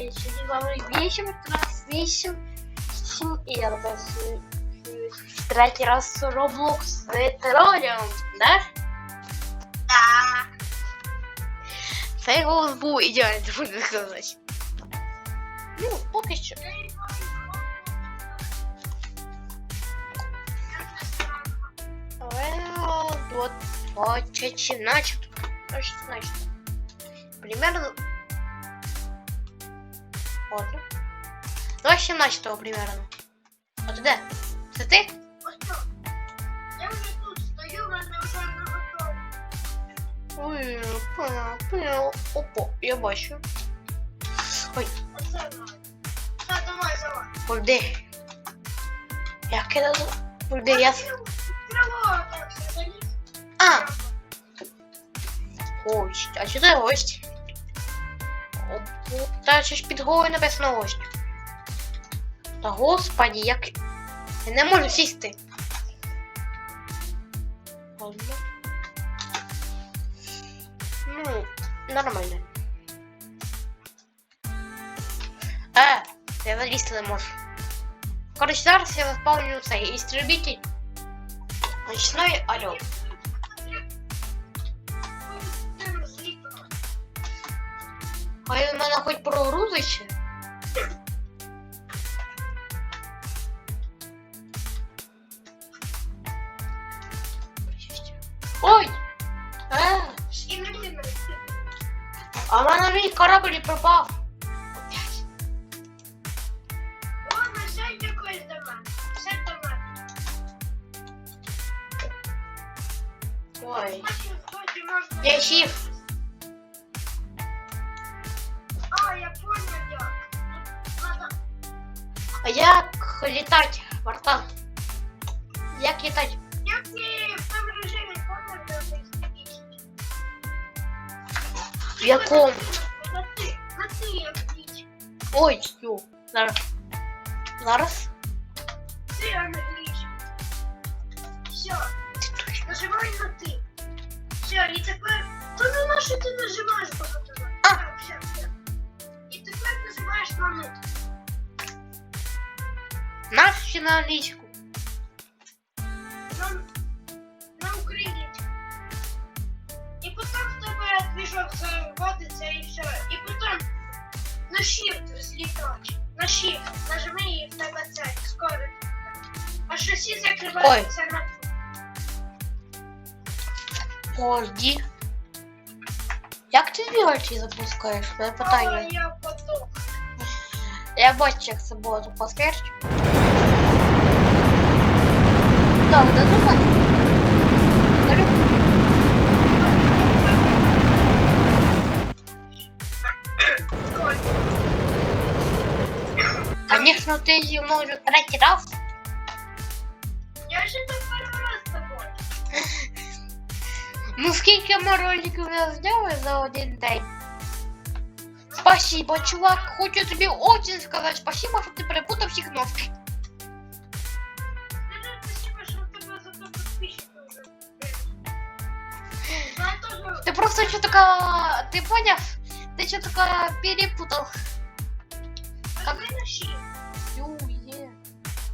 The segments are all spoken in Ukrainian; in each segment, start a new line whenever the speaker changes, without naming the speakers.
і сьогодні з вами 8 раз 8 7 і я записую третій раз Roblox з тероріум, да?
Так.
Цей голос був ідеальний, можна сказати. Ну, поки що. Well, вот, вот, чуть значит, значит, значит. Примерно... Ладно. До 17 примерно. Ти де? Це ти?
Я вже тут стою, мене вже не готово.
Ой, понял, понял. Опа, я бачу. Ой.
Та, давай, давай.
пойди. Я кидаю. Пойди, я...
все.
А, гость. А що це гость? Та ще ж під головою написано гость. Та господі, як... Я не можу сісти. Ну, нормально. Е, я залізти не можу. Коротше, зараз я заспавню цей істребитель. Ночной орел. А він мене хоч прогрузить? Ой! Е, а в мене мій корабль пропав.
Ладно, сядь якось як
літати, братан? Як літати?
Як ти в тому режимі ти?
В якому?
На ти, на ти.
Ой, ю. Зараз. Зараз?
Все. Нажимай на ты. Все, и теперь... на
англійську?
На, на українську. І потім в тебе движок заводиться і все. І потім на shift злітаєш. На shift. Нажми і в тебе це скоро. А шасі закривається на
Подожди. Як ти двигатель запускаєш?
А,
питання.
я потом.
Я бачу, як це було запускаєш. Так, да давай. Говорю. Конечно, ти зі мною вже третій раз.
Я же тут перший раз з тобою.
Ну скільки ми роликів не зняли за один день? Спасибо, чувак. Хочу тобі очень сказати спасибо, що ти перепутав всі кнопки.
Shift.
Ю, є.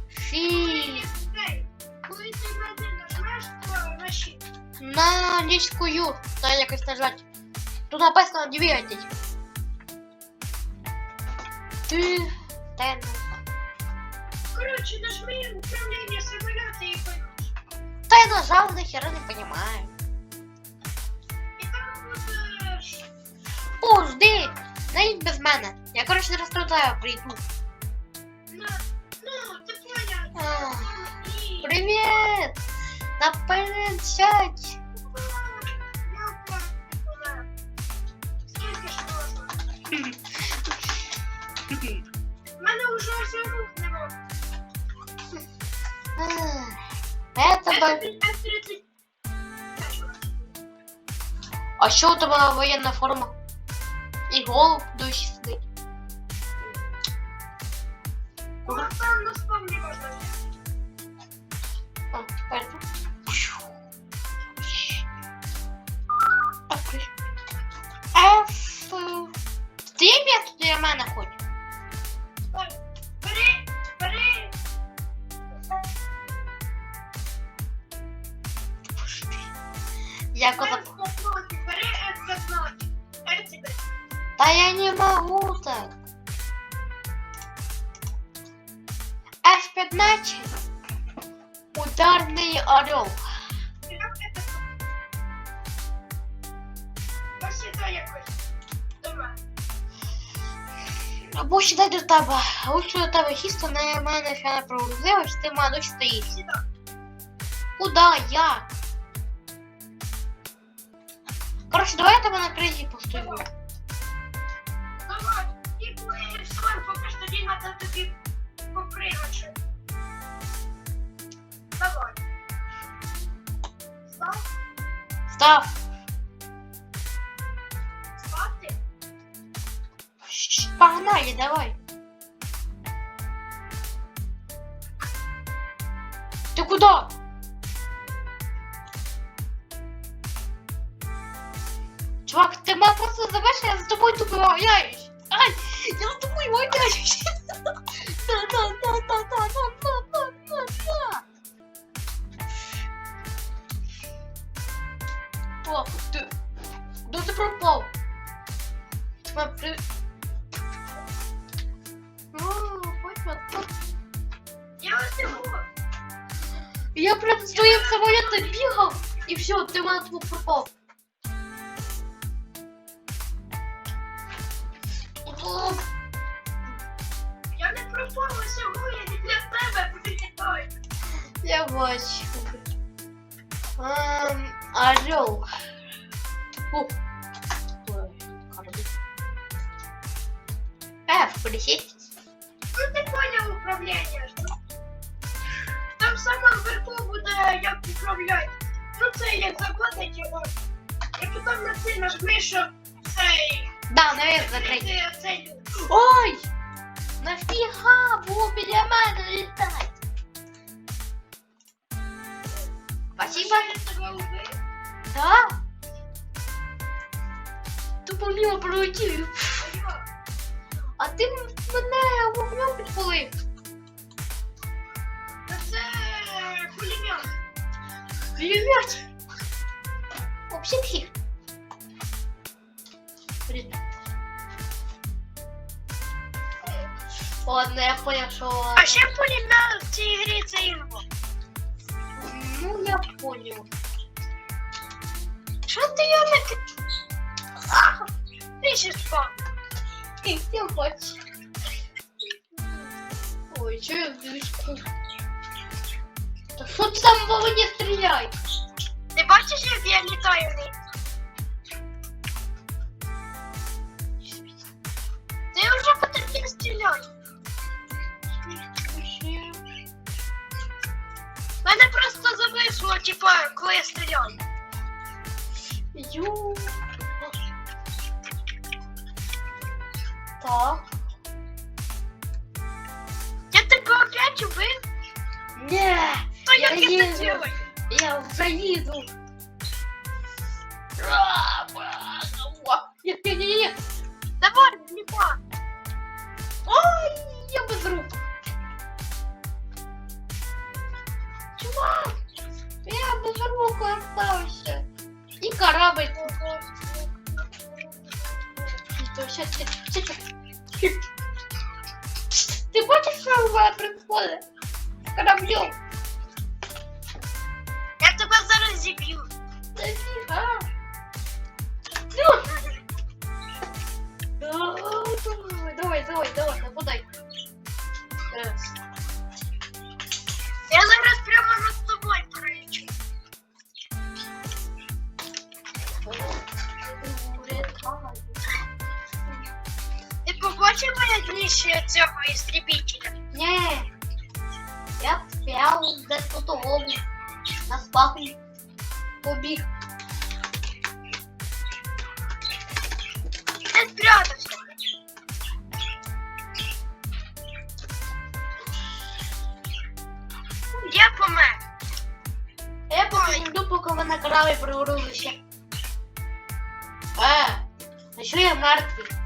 Фі.
Ей, коли ти на один нажмеш, то на shift.
На англійську ю. Та якось нажать. Тут написано двигатель. Ти. Тен.
Короче, нажми управління самоліта і поймеш.
Та я нажав, нахера не понимаю. О, жди! Навіть без мене. Я, коротше, не розстрадаю, прийду.
На... Ну, ти поняв.
А,
І...
Привіт! Наперед сядь!
Я понял, ти помер. Скільки ж можна? В мене вже ось рук нема.
Ах, Я тебе...
F-30.
А що у тебе воєнна форма? і голуб дощ сидить.
Напевно, спомні можна.
О, тепер. А Стрій м'ясо для Да я не могу так. F-15. Ударный орел. Або сідай до тебе. Лучше до тебе сісти на мене ще не прогрузилось, ти мене дочь стоїш. Куда я? Короче, давай я тебе на кризі постою.
все, поки що тоді треба тобі попригати. Давай. Став?
Став.
Стати?
Щ, Погнали, давай. Ты куда? Чувак, ты меня просто забываешь, я за тобой тупо гоняюсь. Я за тобой гоняюсь. Да, да, да, да, да, да, да, да, да, да. Ты, да ты пропал. При...
Я.
Я прям з твоїм самолітом бігав, і все, ти мене тут попробовать эм, орел. Фу. F, а, присесть.
Ну ты понял управление, что там сама верху буду я управлять. Ну це як заплатить його. Якщо там на це нажмеш, цей.
Да,
наверх закрыть.
Ой! нафига було біля мене летать. Спасибо. Да? Тупо мимо пролетів.
А
ти мене вогнем підпалив.
Та це пулемет.
Пулемет. Вообще псих. Ладно, я понял, что...
А ще пулемет в цій грі це
я понял.
Что ты ее на... Ищешь, па.
Ты все мать? Ой, что я дышку? Да что ты там в не стреляй?
Ты бачишь, як я летаю? кого я стрелял?
Ю. Так.
Я тебя опять убил?
Не.
Что
я,
я это делаю?
Я заеду. Я не. Давай, не пар. коробку остался. И корабль. Сейчас, сейчас, сейчас. Ты хочешь самого происхода? Кораблем.
Я тебя зараз.
Да фига. хочешь вылезть из этого истребителя? Нет.
Я
спрял до тутового. На спаку. Побег.
Ты спрятался. Я помер.
Я поки поки вона крали приурилися. Е, а що я мертвий?